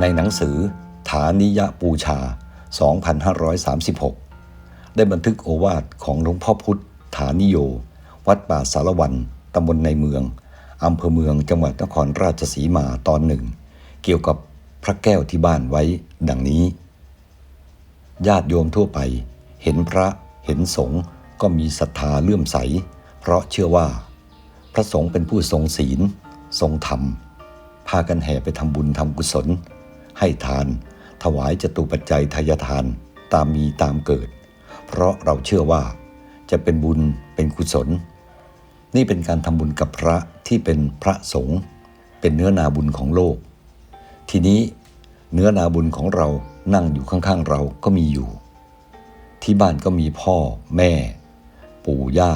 ในหนังสือ ฐานิยปูชา 2536 ได้บันทึกโอวาทของหลวงพ่อพุธฐานิโย วัดป่าสารวันตำบลในเมืองอำเภอเมืองจังหวัดนครราชสีมาตอนหนึ่ง เกี่ยวกับพระแก้วที่บ้านไว้ดังนี้ ญาติโยมทั่วไป เห็นพระเห็นสงฆ์ก็มีศรัทธาเลื่อมใส เพราะเชื่อว่า พระสงฆ์เป็นผู้ทรงศีล ทรงธรรม พากันแห่ไปทำบุญทำกุศล ให้ทาน ถวายจตุปัจจัยทายทานตามมีตามเกิด เพราะเราเชื่อว่า จะเป็นบุญเป็นกุศล นี่เป็นการทำบุญกับพระที่เป็นพระสงฆ์เป็นเนื้อนาบุญของโลก ทีนี้เนื้อนาบุญของเรานั่งอยู่ข้างๆเราก็มีอยู่ ที่บ้านก็มีพ่อแม่ ปู่ย่า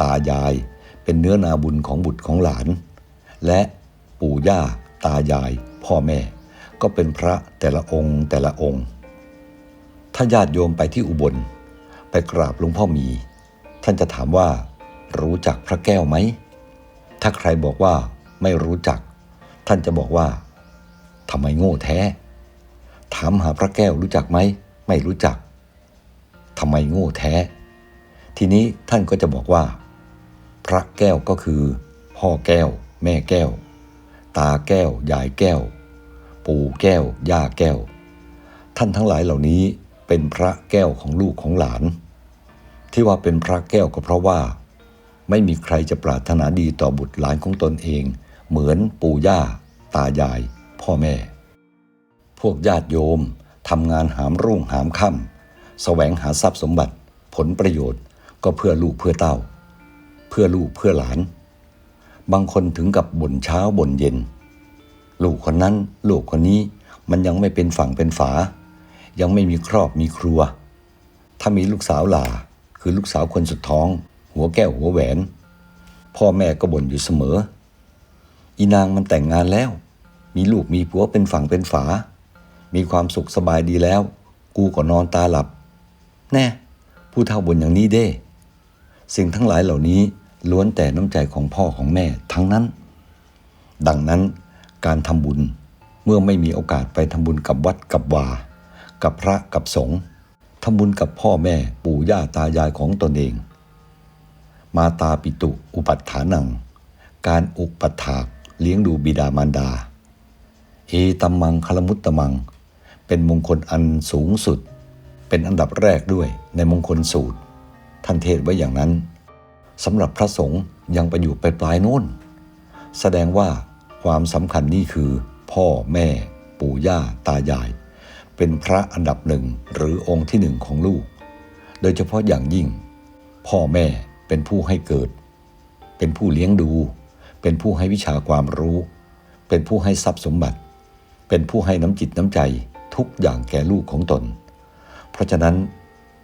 ตายาย เป็นเนื้อนาบุญของบุตรของหลาน และปู่ย่า ตายาย พ่อแม่ ก็เป็นพระแต่ละองค์แต่ละองค์ ถ้าญาติโยมไปที่อุบล ไปกราบหลวงพ่อมี ท่านจะถามว่า รู้จักพระแก้วไหม ถ้าใครบอกว่าไม่รู้จัก ท่านจะบอกว่าทำไมโง่แท้ ถามหาพระแก้วรู้จักไหม ไม่รู้จักทำไมโง่แท้ ทีนี้ท่านก็จะบอกว่า พระแก้วก็คือ พ่อแก้ว แม่แก้ว ตาแก้ว ยายแก้ว ปู่แก้ว ย่าแก้ว ท่านทั้งหลายเหล่านี้เป็นพระแก้วของลูกของหลาน ที่ว่าเป็นพระแก้วก็เพราะว่า ไม่มีใครจะปรารถนาดีต่อบุตรหลานของตนเอง เหมือนปู่ย่า ตายาย พ่อแม่ พวกญาติโยมทำงานหามรุ่งหามค่ำแสวงหาทรัพย์สมบัติ ผลประโยชน์ก็เพื่อลูกเพื่อเต้า เพื่อลูกเพื่อหลาน บางคนถึงกับบ่นเช้าบ่นเย็น ลูกคนนั้น ลูกคนนี้มันยังไม่เป็นฝั่งเป็นฝา ยังไม่มีครอบมีครัว ถ้ามีลูกสาวหลาคือลูกสาวคนสุดท้อง หัวแก้วหัวแหวน พ่อแม่ก็บ่นอยู่เสมอ อีนางมันแต่งงานแล้ว มีลูกมีผัวเป็นฝั่งเป็นฝา มีความสุขสบายดีแล้ว กูก็นอนตาหลับ แน่ผู้เฒ่าบนอย่างนี้เด้ สิ่งทั้งหลายเหล่านี้ล้วนแต่น้ำใจของพ่อของแม่ทั้งนั้น ดังนั้น การทำบุญ เมื่อไม่มีโอกาสไปทำบุญกับวัดกับวา กับพระกับสงฆ์ทำบุญกับพ่อแม่ปู่ย่าตายายของตนเอง มาตาปิตุอุปัฏฐานัง การอุปถากเลี้ยงดูบิดามารดา เอตัมมังคลมุตตมัง เป็นมงคลอันสูงสุด เป็นอันดับแรกด้วยในมงคลสูตร ท่านเทศไว้อย่างนั้นสำหรับพระสงฆ์ยังไปอยู่ไปปลายโน้น แสดงว่า ความสำคัญนี่คือพ่อแม่ ปู่ย่า ตายาย เป็นพระอันดับหนึ่งหรือองค์ที่หนึ่งของลูก โดยเฉพาะอย่างยิ่ง พ่อแม่เป็นผู้ให้เกิด เป็นผู้เลี้ยงดู เป็นผู้ให้วิชาความรู้ เป็นผู้ให้ทรัพย์สมบัติ เป็นผู้ให้น้ำจิตน้ำใจทุกอย่างแก่ลูกของตน เพราะฉะนั้น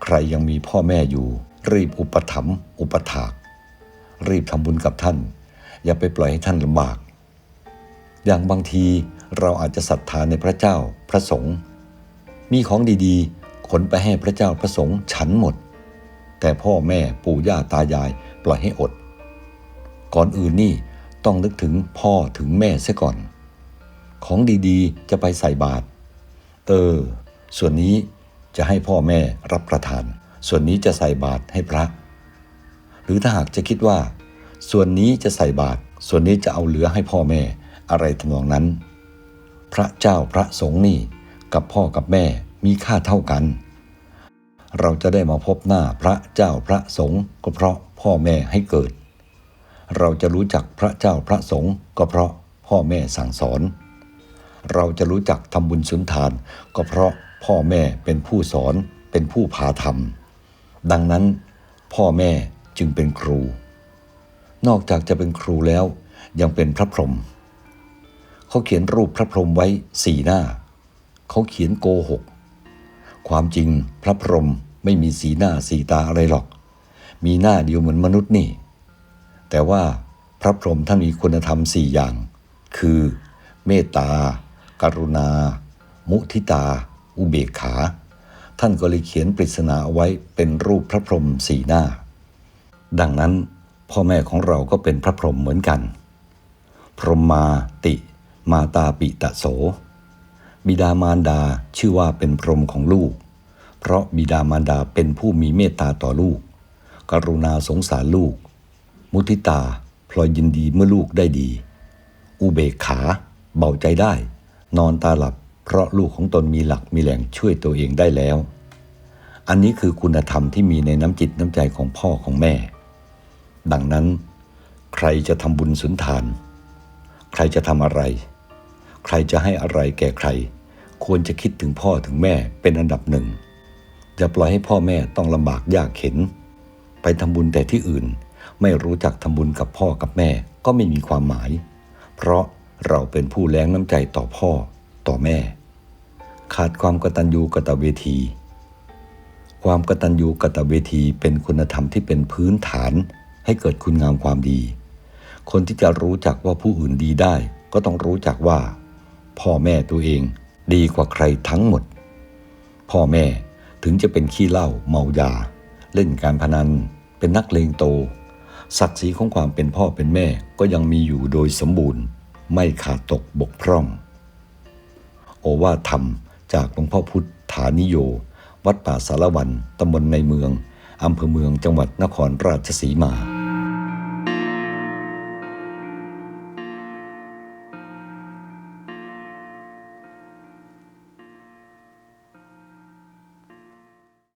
ใครยังมีพ่อแม่อยู่ รีบอุปถัมภ์อุปถาก รีบทำบุญกับท่าน อย่าไปปล่อยให้ท่านลำบาก อย่างบางทีเราอาจจะศรัทธาในพระเจ้าพระสงฆ์มีของดีๆ ขนไปให้พระเจ้าพระสงฆ์ฉันหมด แต่พ่อแม่ปู่ย่าตายายปล่อยให้อด ก่อนอื่นนี่ต้องนึกถึงพ่อถึงแม่เสียก่อน ของดีๆจะไปใส่บาตรเออ ส่วนนี้จะให้พ่อแม่รับประทาน ส่วนนี้จะใส่บาตรให้พระ หรือถ้าหากจะคิดว่า ส่วนนี้จะใส่บาตรส่วนนี้จะเอาเหลือให้พ่อแม่ อะไรทำนองนั้น พระเจ้าพระสงฆ์นี่กับพ่อกับแม่มีค่าเท่ากัน เราจะได้มาพบหน้าพระเจ้าพระสงฆ์ก็เพราะพ่อแม่ให้เกิด เราจะรู้จักพระเจ้าพระสงฆ์ก็เพราะพ่อแม่สั่งสอน เราจะรู้จักทำบุญสุนทาน ก็เพราะพ่อแม่เป็นผู้สอนเป็นผู้พาทำดังนั้น พ่อแม่จึงเป็นครู นอกจากจะเป็นครูแล้วยังเป็นพระพรหม เขาเขียนรูปพระพรหมไว้สี่หน้า เขาเขียนโกหก ความจริงพระพรหมไม่มีสีหน้าสีตาอะไรหรอก มีหน้าเดียวเหมือนมนุษย์นี่ แต่ว่าพระพรหมท่านมีคุณธรรมสี่อย่าง คือเมตตากรุณา มุทิตา อุเบกขา ท่านก็เลยเขียนปริศนาเอาไว้เป็นรูปพระพรหมสี่หน้า ดังนั้นพ่อแม่ของเราก็เป็นพระพรหมเหมือนกัน พรหมมาติ มาตาปิตะโส บิดามารดาชื่อว่าเป็นพรหมของลูก เพราะบิดามารดาเป็นผู้มีเมตตาต่อลูก กรุณาสงสารลูก มุทิตาพลอยยินดีเมื่อลูกได้ดี อุเบกขา เบาใจได้ นอนตาหลับ เพราะลูกของตนมีหลักมีแหล่งช่วยตัวเองได้แล้ว อันนี้คือคุณธรรมที่มีในน้ำจิตน้ำใจของพ่อของแม่ ดังนั้น ใครจะทำบุญสุนทาน ใครจะทำอะไร ใครจะให้อะไรแก่ใคร ควรจะคิดถึงพ่อถึงแม่เป็นอันดับหนึ่ง อย่าปล่อยให้พ่อแม่ต้องลำบากยากเข็น ไปทำบุญแต่ที่อื่น ไม่รู้จักทำบุญกับพ่อกับแม่ก็ไม่มีความหมาย เพราะเราเป็นผู้แรงน้ำใจต่อพ่อต่อแม่ ขาดความกตัญญูกตเวที ความกตัญญูกตเวทีเป็นคุณธรรมที่เป็นพื้นฐานให้เกิดคุณงามความดี คนที่จะรู้จักว่าผู้อื่นดีได้ ก็ต้องรู้จักว่า พ่อแม่ตัวเองดีกว่าใครทั้งหมด พ่อแม่ถึงจะเป็นขี้เหล้าเมายา เล่นการพนัน เป็นนักเลงโต ศักดิ์ศรีของความเป็นพ่อเป็นแม่ก็ยังมีอยู่โดยสมบูรณ์ ไม่ขาดตกบกพร่อง โอวาทธรรมจากหลวงพ่อพุทธานิโย วัดป่าสารวันตำบลในเมืองอำเภอเมืองจังหวัดนครราชสีมา